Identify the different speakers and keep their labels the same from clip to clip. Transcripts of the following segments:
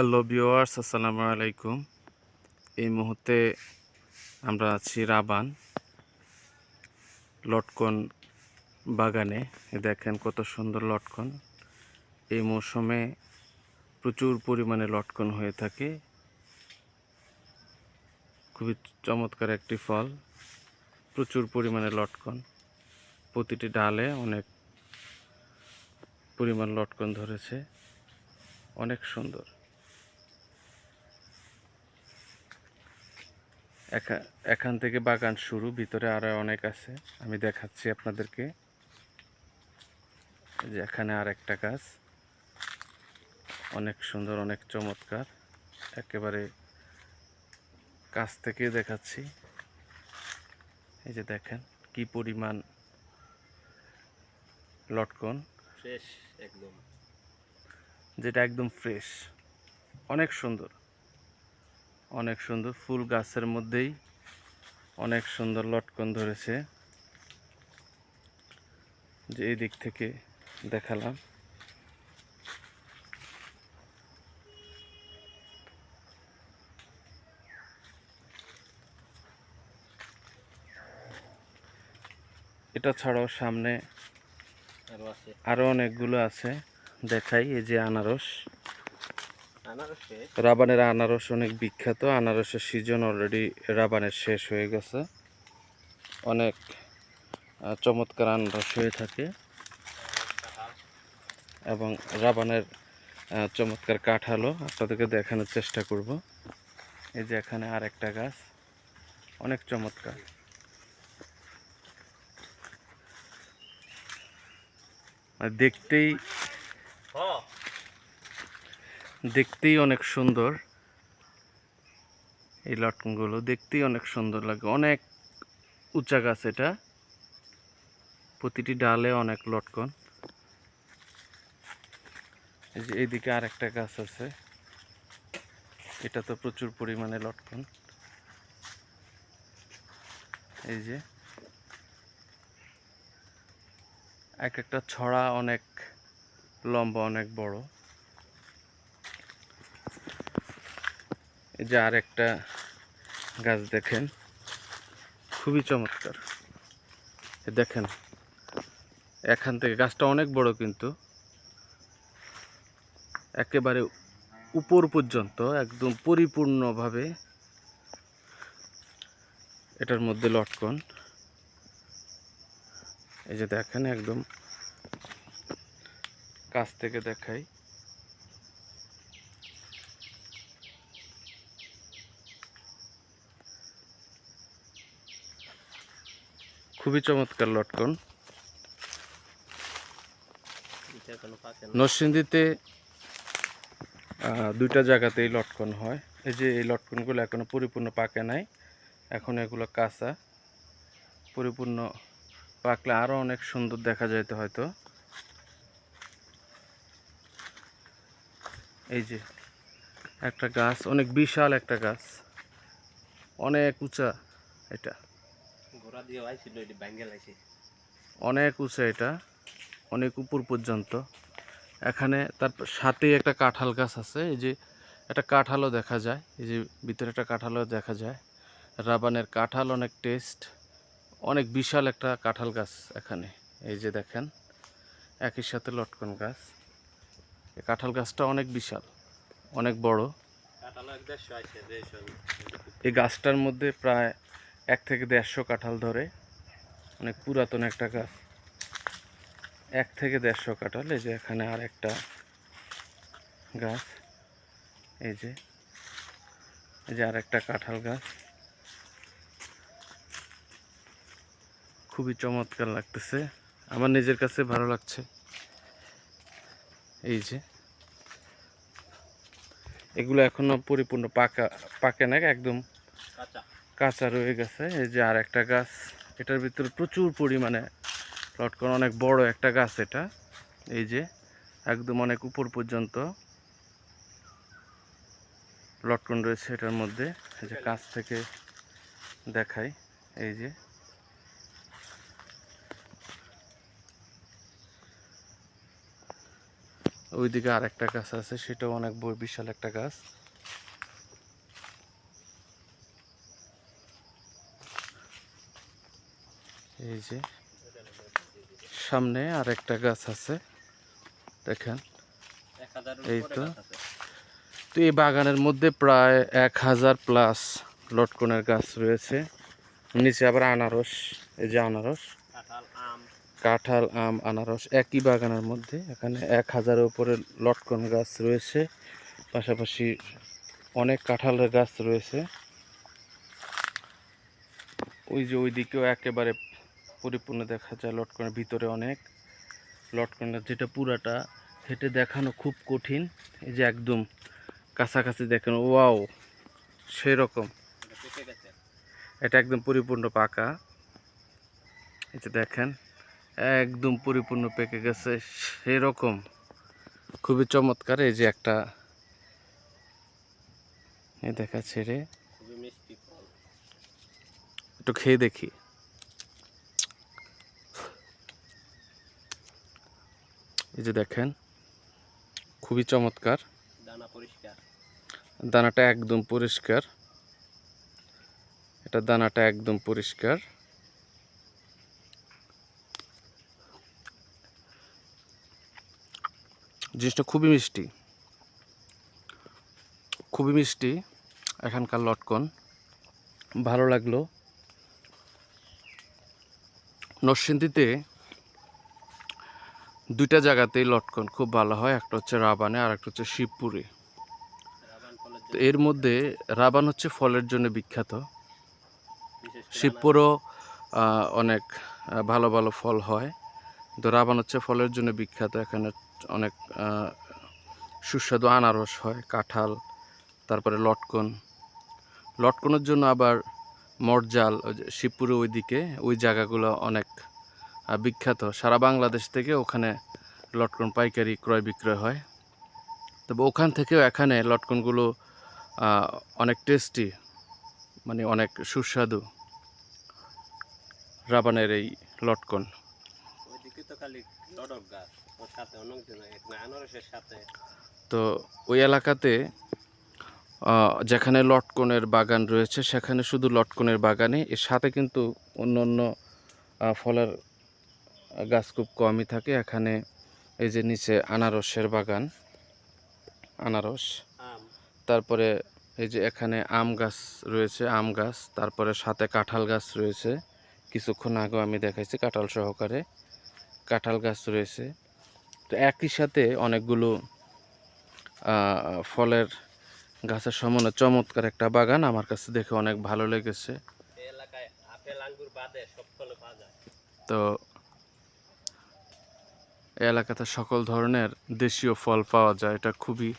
Speaker 1: Hello viewers আসসালামু আলাইকুম। এই মুহূর্তে আমরা আছি রাবান লটকন বাগানে। দেখেন কত সুন্দর লটকন। এই মৌসুমে প্রচুর পরিমাণে লটকন হয়ে থাকে। খুবই চমৎকার একটি ফল। প্রচুর পরিমাণে লটকন। প্রতিটি ডালে অনেক পরিমাণ লটকন ধরেছে। অনেক সুন্দর। এখান থেকে বাগান শুরু ভিতরে আরও অনেক আছে। আমি দেখাচ্ছি আপনাদেরকে। যে এখানে আর একটা গাছ। অনেক সুন্দর অনেক চমৎকার। একেবারে কাছ থেকে দেখাচ্ছি। এই যে দেখেন কি পরিমাণ লটকন।
Speaker 2: ফ্রেশ একদম।
Speaker 1: যেটা একদম ফ্রেশ। অনেক সুন্দর। অনেক সুন্দর ফুল গাছের মধ্যেই অনেক সুন্দর লটকন ধরেছে। যে এই দিক থেকে দেখালাম। এটা ছাড়াও সামনে আরও অনেকগুলো আছে। দেখাই এই যে আনারস। রাবানের আনারস অনেক বিখ্যাত আনারসের সিজন অলরেডি রাবানের শেষ হয়ে গেছে। অনেক চমৎকার আনারস হয়ে থাকে। এবং রাবানের চমৎকার কাঠালো আপনাদেরকে দেখানোর চেষ্টা করব। এই যে এখানে আর একটা গাছ অনেক চমৎকার। দেখতেই দেখতেই অনেক সুন্দর। এই লটকনগুলো দেখতেই অনেক সুন্দর লাগে। অনেক উঁচা গাছ এটা। প্রতিটি ডালে অনেক লটকন। এই যে এইদিকে আরেকটা গাছ আছে। এটা তো প্রচুর পরিমাণে লটকন। এই যে এক একটা ছড়া অনেক, লম্বা অনেক বড়। এই যে আরেকটা গাছ দেখেন, খুবই চমৎকার। দেখেন, এখান থেকে গাছটা অনেক বড় কিন্তু, একেবারে উপর পর্যন্ত, একদম পরিপূর্ণভাবে এটার মধ্যে লটকন। এই যে দেখেন একদম, কাছ থেকে দেখাই। খুবই চমৎকার লটকন। নরসিংদীতে দুইটা জায়গাতেই লটকন হয়। এই যে এই লটকনগুলো এখনও পরিপূর্ণ পাকে নাই, এখন এগুলো কাঁচা। পরিপূর্ণ পাকলে আরও অনেক সুন্দর দেখা যাইতে হয়তো। এই যে একটা গাছ, অনেক বিশাল একটা গাছ। অনেক উঁচা এটা।
Speaker 2: ঘোড়া দিয়ে আইছিল এটি ব্যাঙ্গেল আইছে।
Speaker 1: অনেক উঁচু এটা অনেক উপর পর্যন্ত। এখানে তার সাথেই একটা কাঁঠাল গাছ আছে এই যে একটা কাঁঠালও দেখা যায় এই যে ভিতরে একটা কাঁঠালও দেখা যায়। রাবানের কাঁঠাল অনেক টেস্ট অনেক বিশাল একটা কাঁঠাল গাছ এখানে। এই যে দেখেন একই সাথে লটকন গাছ। এই কাঁঠাল গাছটা অনেক বিশাল অনেক বড়। এই গাছটার মধ্যে প্রায় এক থেকে দেড়শো কাঁঠাল ধরে। অনেক পুরাতন একটা গাছ। এক থেকে দেড়শো কাঁঠাল, এই যে এখানে আর একটা গাছ। এই যে এই যে আর একটা কাঁঠাল গাছ। খুবই চমৎকার লাগতেছে। আমার নিজের কাছে ভালো লাগছে। এই যে, এগুলো এখনও পরিপূর্ণ পাকা, পাকে না, একদম
Speaker 2: কাঁচা।
Speaker 1: কাঁচা রয়ে গেছে। এই যে আর একটা গাছ, এটার ভিতরে প্রচুর পরিমাণে লটকন অনেক বড় একটা গাছ এটা। এই যে একদম অনেক উপর পর্যন্ত লটকন রয়েছে এটার মধ্যে। এই যে কাছ থেকে দেখাই, এই যে। ওইদিকে আর একটা গাছ আছে, সেটাও অনেক বিশাল একটা গাছ। যে, সামনে আরেকটা গাছ আছে, দেখেন। এই তো। তো এই বাগানের মধ্যে প্রায় এক হাজার প্লাস লটকনের গাছ রয়েছে। নিচে আবার আনারস, এই যে আনারস।
Speaker 2: কাঁঠাল, আম,
Speaker 1: আনারস, একই বাগানের মধ্যে। এখানে এক হাজারের উপরে লটকন গাছ রয়েছে। পাশাপাশি অনেক কাঁঠালের গাছ রয়েছে। ওই যে ওইদিকেও একেবারে পরিপূর্ণ দেখা যায় লটকনের ভিতরে অনেক। লটকনের যেটা পুরাটা হেঁটে দেখানো খুব কঠিন। এই যে একদম কাছাকাছি দেখেন ওয়াও সেরকম।
Speaker 2: এটা পেকে গেছে
Speaker 1: এটা একদম পরিপূর্ণ পাকা। এই যে দেখেন একদম পরিপূর্ণ পেকে গেছে সেরকম। খুবই চমৎকার এই যে একটা এই দেখা ছেড়ে। একটু খেয়ে দেখি। এই যে দেখেন খুবই চমৎকার।
Speaker 2: দানা পরিষ্কার।
Speaker 1: দানাটা একদম পরিষ্কার। এটা দানাটা একদম পরিষ্কার। জিনিসটা খুবই মিষ্টি। খুবই মিষ্টি এখানকার লটকন। ভালো লাগল। নরসিংদীতে দুইটা জায়গাতেই লটকন। খুব ভালো হয়, একটা হচ্ছে রাবানে আর একটা হচ্ছে শিবপুরে। তো এর মধ্যে রাবান হচ্ছে ফলের জন্য বিখ্যাত। শিবপুরও অনেক ভালো ভালো ফল হয়। তো রাবান হচ্ছে ফলের জন্য বিখ্যাত। এখানে অনেক সুস্বাদু আনারস হয়, কাঁঠাল, তারপরে লটকন। লটকনের জন্য আবার মরজাল শিবপুরে ওইদিকে, ওই জায়গাগুলো অনেক বিখ্যাত। সারা বাংলাদেশ থেকে ওখানে লটকন পাইকারি ক্রয় বিক্রয় হয়। তবে ওখান থেকেও এখানে লটকনগুলো অনেক টেস্টি মানে অনেক সুস্বাদু রাবানের এই লটকন।
Speaker 2: তো সাথে
Speaker 1: তো ওই এলাকাতে যেখানে লটকনের বাগান রয়েছে সেখানে শুধু লটকনের বাগানে এর সাথে কিন্তু অন্য অন্য ফলের গাছ খুব কমই থাকে। এখানে এই যে নিচে আনারসের বাগান আনারস। তারপরে এই যে এখানে আম গাছ রয়েছে আম গাছ। তারপরে সাথে কাঁঠাল গাছ রয়েছে। কিছুক্ষণ আগেও আমি দেখাইছি কাঁঠাল সহকারে। কাঁঠাল গাছ রয়েছে। তো একই সাথে অনেকগুলো ফলের গাছের সমানে চমৎকার একটা বাগান। আমার কাছে দেখে অনেক ভালো লেগেছে।
Speaker 2: এই এলাকায় আপেল আঙ্গুর বাদে সব ফল পাওয়া যায়
Speaker 1: তো এই এলাকাতে সকল ধরনের দেশীয় ফল পাওয়া যায়। এটা খুবই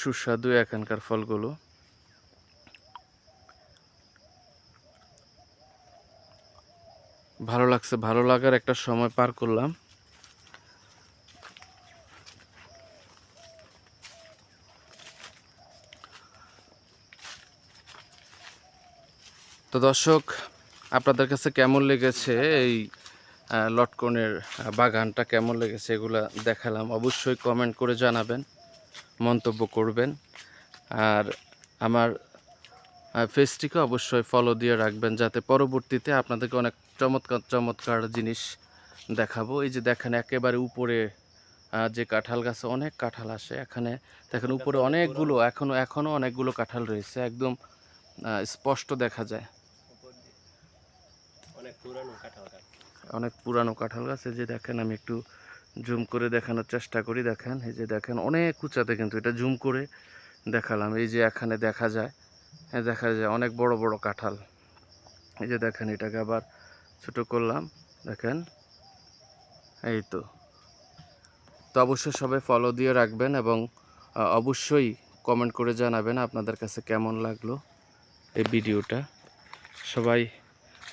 Speaker 1: সুস্বাদু এখানকার ফলগুলো। ভালো লাগছে, ভালো লাগার একটা সময় পার করলাম। তো দর্শক, আপনাদের কাছে কেমন লেগেছে এই লটকনের বাগানটা কেমন লেগেছে এগুলা দেখালাম। অবশ্যই কমেন্ট করে জানাবেন, মন্তব্য করবেন। আর আমার ফেসটিকে অবশ্যই ফলো দিয়ে রাখবেন, যাতে পরবর্তীতে আপনাদেরকে অনেক চমৎকার চমৎকার জিনিস দেখাবো। এই যে দেখেন, একেবারে উপরে যে কাঁঠাল গাছে অনেক কাঁঠাল আসে। এখানে দেখেন, উপরে অনেকগুলো এখনও এখনও অনেকগুলো কাঁঠাল রয়েছে। একদম স্পষ্ট দেখা যায়।
Speaker 2: অনেক কাঁঠাল
Speaker 1: অনেক পুরানো কাঁঠাল গাছ, এই যে দেখেন, আমি একটু জুম করে দেখানোর চেষ্টা করি, দেখেন, এই যে দেখেন, অনেক উঁচাতে কিন্তু এটা জুম করে দেখালাম, এই যে এখানে দেখা যায় হ্যাঁ দেখা যায় অনেক বড় বড় কাঁঠাল। এই যে দেখেন, এটাকে আবার ছোট করলাম, দেখেন, এই তো। তো অবশ্যই সবাই ফলো দিয়ে রাখবেন এবং অবশ্যই কমেন্ট করে জানাবেন আপনাদের কাছে কেমন লাগল এই ভিডিওটা সবাই